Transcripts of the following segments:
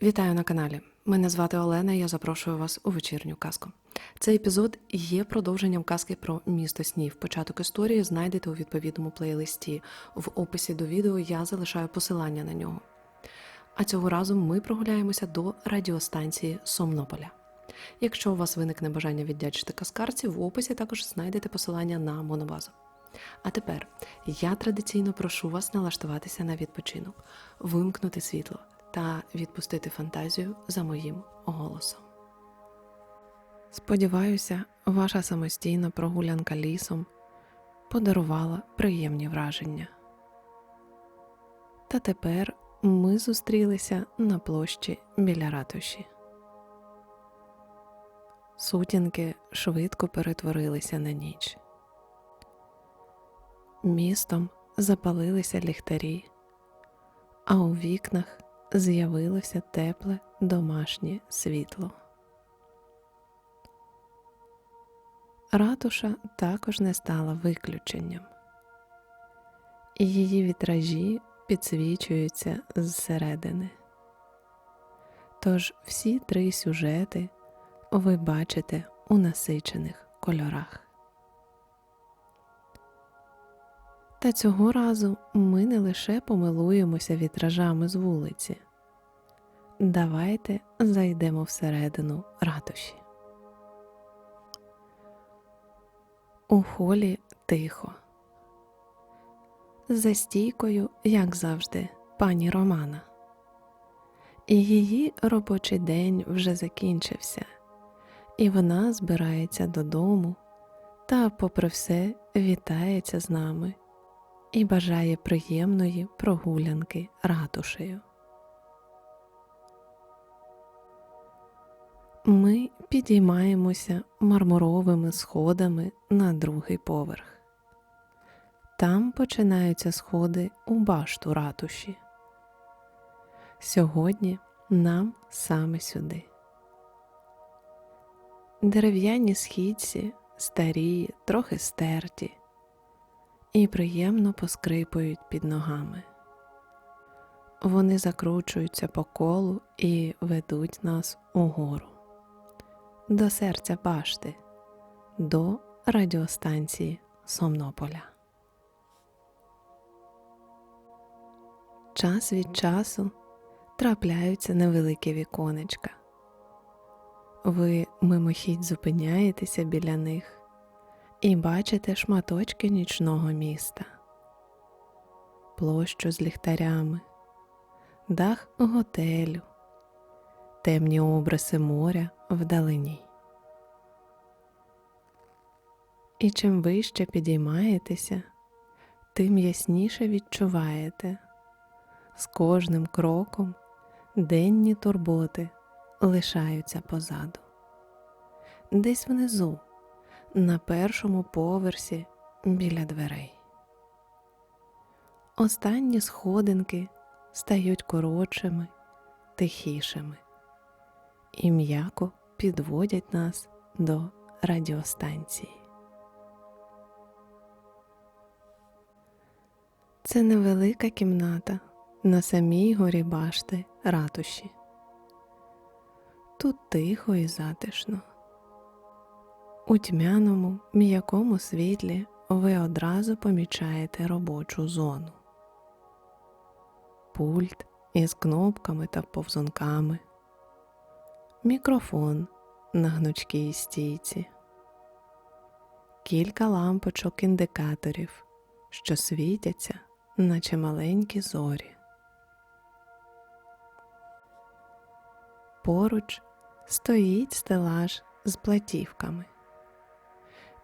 Вітаю на каналі. Мене звати Олена. і Я запрошую вас у вечірню казку. Цей епізод є продовженням казки про місто снів. Початок історії знайдете у відповідному плейлисті. В описі до відео я залишаю посилання на нього. А цього разу ми прогуляємося до радіостанції Сомнополя. Якщо у вас виникне бажання віддячити казкарці, в описі також знайдете посилання на монобазу. А тепер я традиційно прошу вас налаштуватися на відпочинок, вимкнути світло та відпустити фантазію за моїм голосом. Сподіваюся, ваша самостійна прогулянка лісом подарувала приємні враження. Та тепер ми зустрілися на площі біля ратуші. Сутінки швидко перетворилися на ніч. Містом запалилися ліхтарі, а у вікнах з'явилося тепле домашнє світло. Ратуша також не стала виключенням. Її вітражі підсвічуються зсередини. Тож всі три сюжети ви бачите у насичених кольорах. Та цього разу ми не лише помилуємося вітражами з вулиці. Давайте зайдемо всередину ратуші. У холі тихо. За стійкою, як завжди, пані Романа. Її робочий день вже закінчився, і вона збирається додому та, попри все, вітається з нами і бажає приємної прогулянки ратушею. Ми підіймаємося мармуровими сходами на другий поверх. Там починаються сходи у башту ратуші. Сьогодні нам саме сюди. Дерев'яні східці, старі, трохи стерті, і приємно поскрипують під ногами. Вони закручуються по колу і ведуть нас угору, до серця башти, до радіостанції Сомнополя. Час від часу трапляються невеликі віконечка. Ви мимохідь зупиняєтеся біля них і бачите шматочки нічного міста, площу з ліхтарями, дах готелю, темні обриси моря вдалині. І чим вище підіймаєтеся, тим ясніше відчуваєте з кожним кроком денні турботи лишаються позаду. Десь внизу на першому поверсі біля дверей. Останні сходинки стають коротшими, тихішими і м'яко підводять нас до радіостанції. Це невелика кімната на самій горі башти ратуші. Тут тихо і затишно. У тьмяному м'якому світлі ви одразу помічаєте робочу зону, пульт із кнопками та повзунками, мікрофон на гнучкій стійці, кілька лампочок індикаторів, що світяться, наче маленькі зорі. Поруч стоїть стелаж з платівками.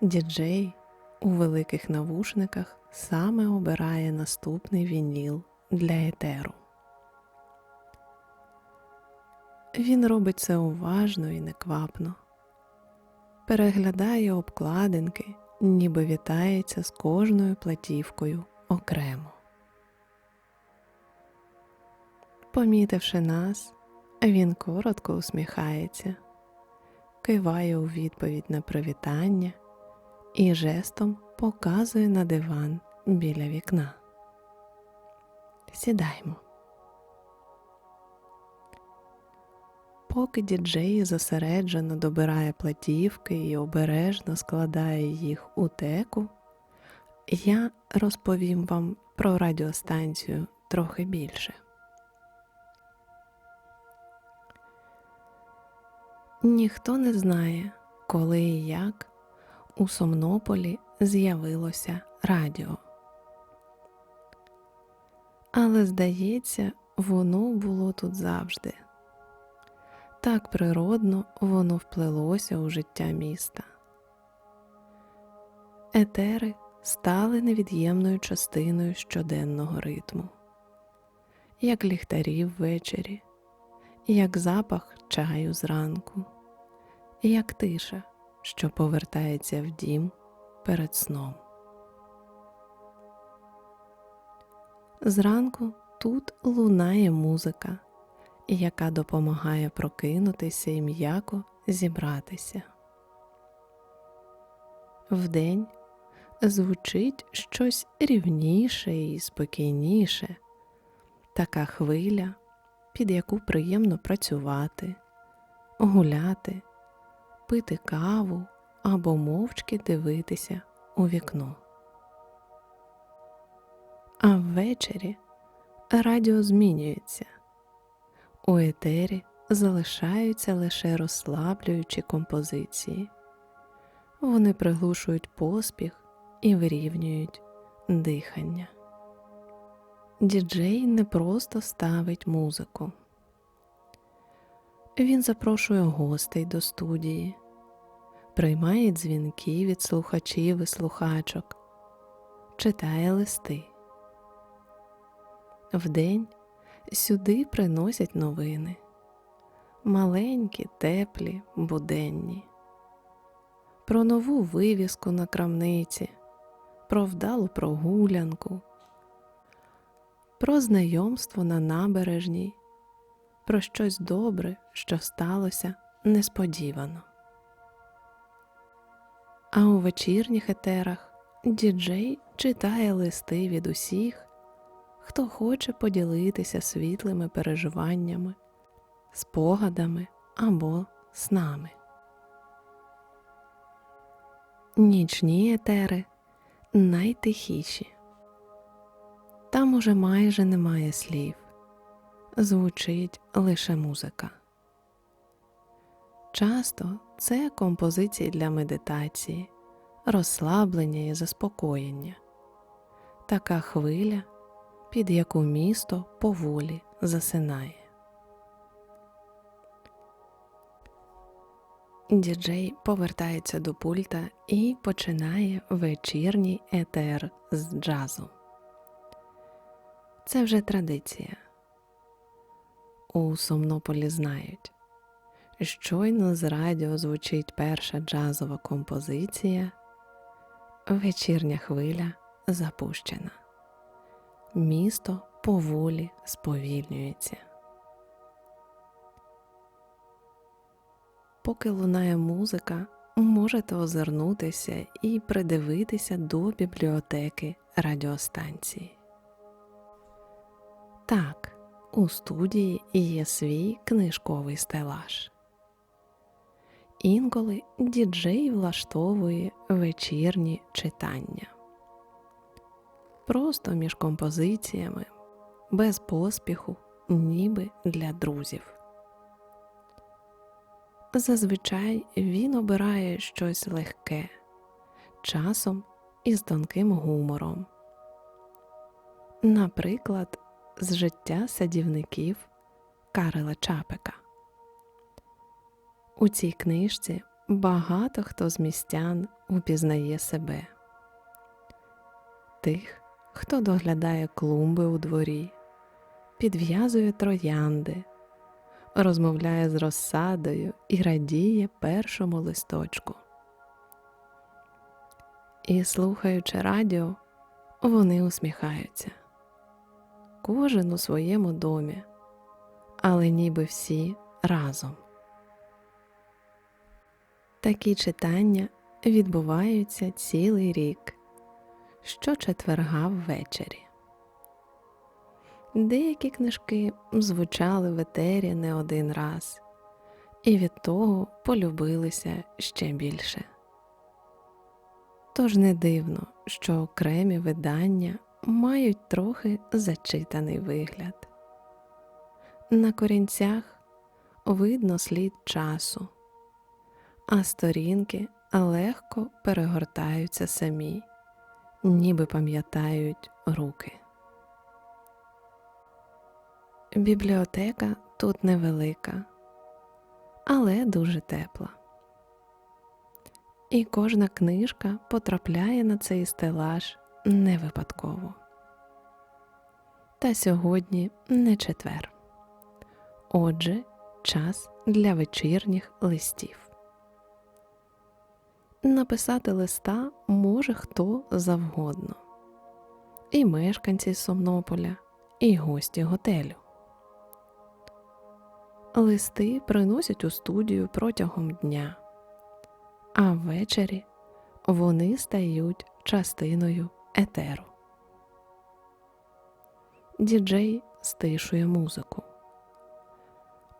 Діджей у великих навушниках саме обирає наступний вініл для етеру. Він робить це уважно і неквапно, переглядає обкладинки, ніби вітається з кожною платівкою окремо. Помітивши нас, він коротко усміхається, киває у відповідь на привітання і жестом показує на диван біля вікна. Сідаймо. Поки діджей зосереджено добирає платівки і обережно складає їх у теку, я розповім вам про радіостанцію трохи більше. Ніхто не знає, коли і як у Сомнополі з'явилося радіо. Але, здається, воно було тут завжди. Так природно воно вплелося у життя міста. Етери стали невід'ємною частиною щоденного ритму, як ліхтарі ввечері, як запах чаю зранку, як тиша, що повертається в дім перед сном. Зранку тут лунає музика, яка допомагає прокинутися і м'яко зібратися. Вдень звучить щось рівніше і спокійніше, така хвиля, під яку приємно працювати, гуляти, пити каву або мовчки дивитися у вікно. А ввечері радіо змінюється. У етері залишаються лише розслаблюючі композиції. Вони приглушують поспіх і вирівнюють дихання. Діджей не просто ставить музику. Він запрошує гостей до студії, приймає дзвінки від слухачів і слухачок, читає листи. Вдень сюди приносять новини. Маленькі, теплі, буденні, про нову вивіску на крамниці, про вдалу прогулянку, про знайомство на набережній, про щось добре, що сталося несподівано. А у вечірніх етерах діджей читає листи від усіх, хто хоче поділитися світлими переживаннями, спогадами або снами. Нічні етери найтихіші. Там уже майже немає слів, звучить лише музика. Часто це композиції для медитації, розслаблення і заспокоєння, така хвиля, під яку місто поволі засинає. Діджей повертається до пульта і починає вечірній етер з джазу. Це вже традиція. У Сомнополі знають, щойно з радіо звучить перша джазова композиція, вечірня хвиля запущена. Місто поволі сповільнюється. Поки лунає музика, можете озирнутися і придивитися до бібліотеки радіостанції. Так, у студії є свій книжковий стелаж. Інколи діджей влаштовує вечірні читання. Просто між композиціями, без поспіху, ніби для друзів. Зазвичай він обирає щось легке, часом із тонким гумором. Наприклад, з життя садівників Карела Чапика. У цій книжці багато хто з містян упізнає себе, тих, хто доглядає клумби у дворі, підв'язує троянди, розмовляє з розсадою і радіє першому листочку. І, слухаючи радіо, вони усміхаються кожен у своєму домі, але ніби всі разом. Такі читання відбуваються цілий рік, щочетверга ввечері. Деякі книжки звучали в етері не один раз, і від того полюбилися ще більше. Тож не дивно, що окремі видання мають трохи зачитаний вигляд. На корінцях видно слід часу, а сторінки легко перегортаються самі, ніби пам'ятають руки. Бібліотека тут невелика, але дуже тепла. І кожна книжка потрапляє на цей стелаж не випадково. Та сьогодні не четвер. Отже, час для вечірніх листів. Написати листа може хто завгодно, і мешканці Сомнополя, і гості готелю. Листи приносять у студію протягом дня, а ввечері вони стають частиною етеру. Діджей стишує музику.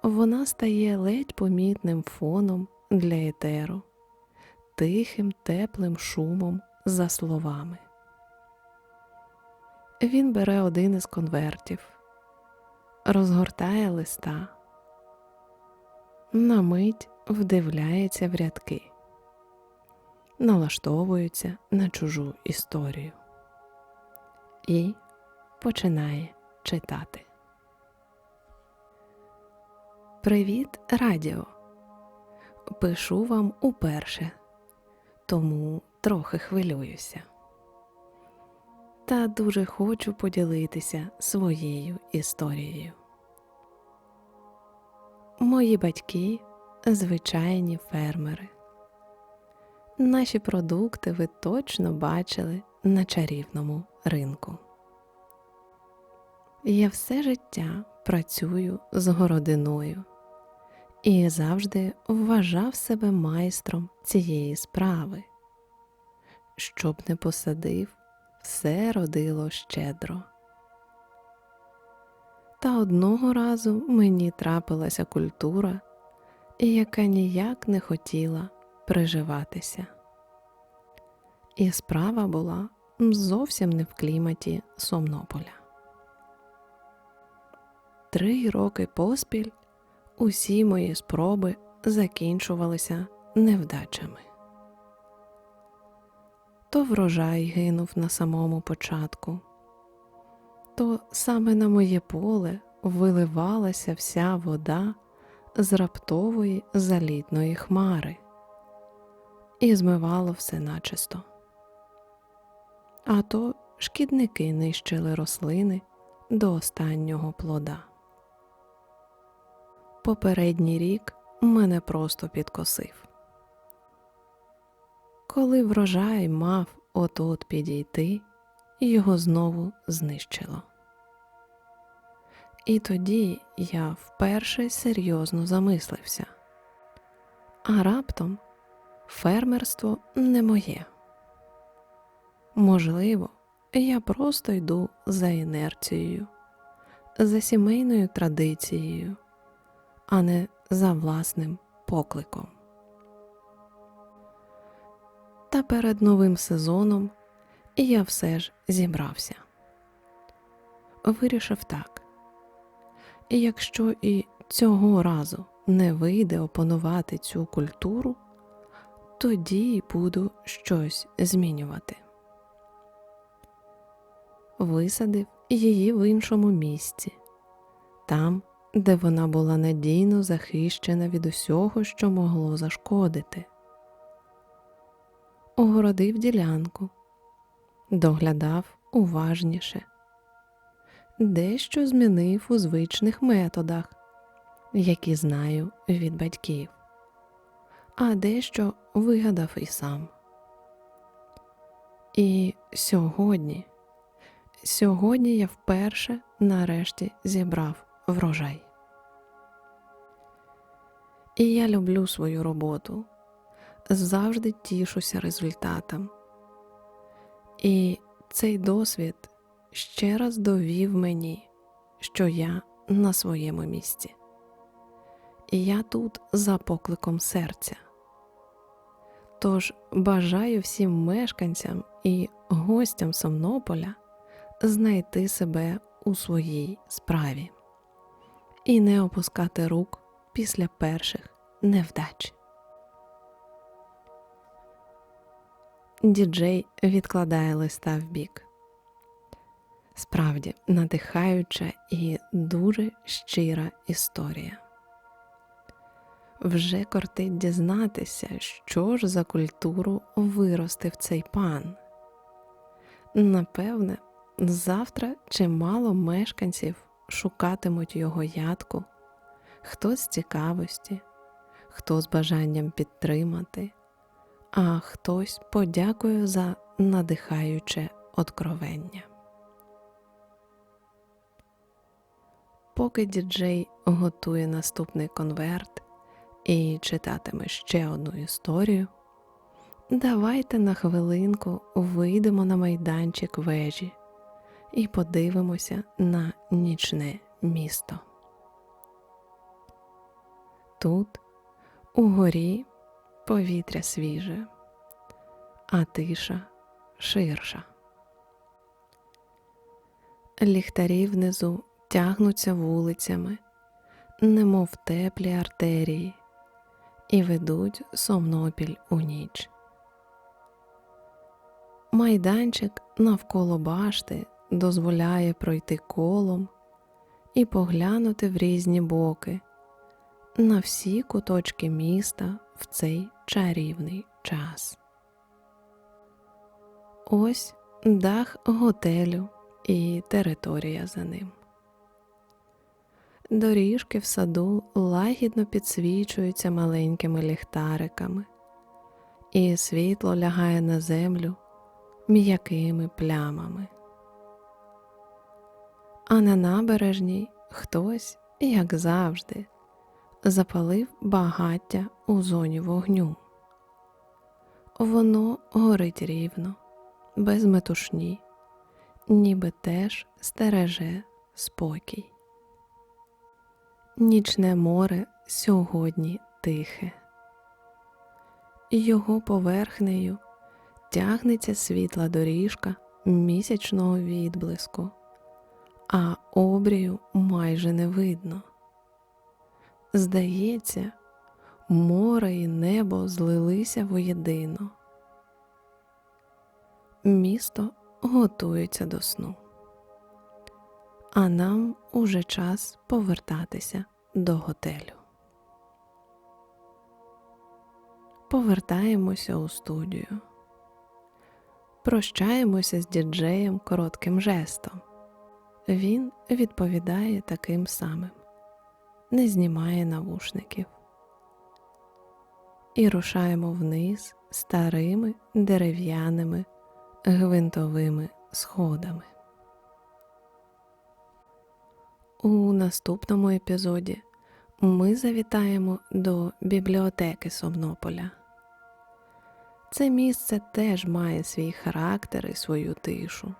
Вона стає ледь помітним фоном для етеру, тихим теплим шумом за словами. Він бере один із конвертів, розгортає листа, на мить вдивляється в рядки, налаштовується на чужу історію і починає читати. Привіт, радіо! Пишу вам уперше, тому трохи хвилююся. Та дуже хочу поділитися своєю історією. Мої батьки звичайні фермери. Наші продукти ви точно бачили на чарівному ринку. Я все життя працюю з городиною і завжди вважав себе майстром цієї справи. Щоб не посадив, все родило щедро. Та одного разу мені трапилася культура, яка ніяк не хотіла приживатися. І справа була зовсім не в кліматі Сомнополя. Три роки поспіль усі мої спроби закінчувалися невдачами. То врожай гинув на самому початку, то саме на моє поле виливалася вся вода з раптової залітної хмари і змивало все начисто. А то шкідники нищили рослини до останнього плода. Попередній рік мене просто підкосив. Коли врожай мав от-от підійти, його знову знищило. І тоді я вперше серйозно замислився, а раптом фермерство не моє. Можливо, я просто йду за інерцією, за сімейною традицією, а не за власним покликом. Та перед новим сезоном я все ж зібрався. Вирішив так. Якщо і цього разу не вийде опанувати цю культуру, тоді буду щось змінювати. Висадив її в іншому місці, там, де вона була надійно захищена від усього, що могло зашкодити. Огородив ділянку, доглядав уважніше, дещо змінив у звичних методах, які знаю від батьків, а дещо вигадав і сам. І сьогодні, сьогодні я вперше нарешті зібрав врожай. І я люблю свою роботу, завжди тішуся результатам. І цей досвід ще раз довів мені, що я на своєму місці. І я тут за покликом серця. Тож бажаю всім мешканцям і гостям Сомнополя знайти себе у своїй справі і не опускати рук після перших невдач. Діджей відкладає листа вбік. Справді надихаюча і дуже щира історія. Вже кортить дізнатися, що ж за культуру виростив цей пан. Напевне, завтра чимало мешканців шукатимуть його ядку, хто з цікавості, хто з бажанням підтримати, а хтось подякує за надихаюче откровення. Поки діджей готує наступний конверт і читатиме ще одну історію, давайте на хвилинку вийдемо на майданчик вежі і подивимося на нічне місто. Тут, угорі, повітря свіже, а тиша ширша. Ліхтарі внизу тягнуться вулицями, немов теплі артерії, і ведуть сомнопіль у ніч. Майданчик навколо башти дозволяє пройти колом і поглянути в різні боки на всі куточки міста в цей чарівний час. Ось дах готелю і територія за ним. Доріжки в саду лагідно підсвічуються маленькими ліхтариками, і світло лягає на землю м'якими плямами. А на набережній хтось, як завжди, запалив багаття у зоні вогню. Воно горить рівно, без метушні, ніби теж стереже спокій. Нічне море сьогодні тихе, його поверхнею тягнеться світла доріжка місячного відблиску, а обрію майже не видно. Здається, море і небо злилися воєдино. Місто готується до сну а нам уже час повертатися до готелю. Повертаємося у студію. Прощаємося з діджеєм коротким жестом. Він відповідає таким самим, не знімає навушників. І рушаємо вниз старими дерев'яними гвинтовими сходами. У наступному епізоді ми завітаємо до бібліотеки Сомнополя. Це місце теж має свій характер і свою тишу,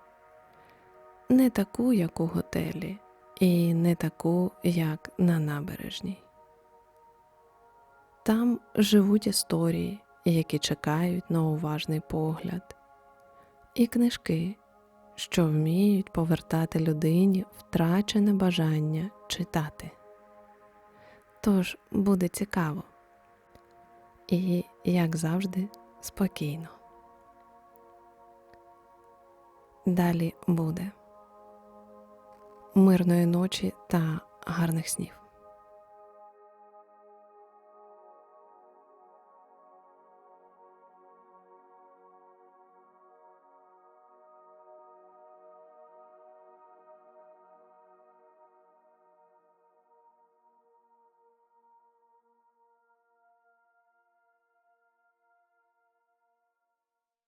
не таку, як у готелі, і не таку, як на набережній. Там живуть історії, які чекають на уважний погляд, і книжки, що вміють повертати людині втрачене бажання читати. Тож буде цікаво і, як завжди, спокійно. Далі буде мирної ночі та гарних снів.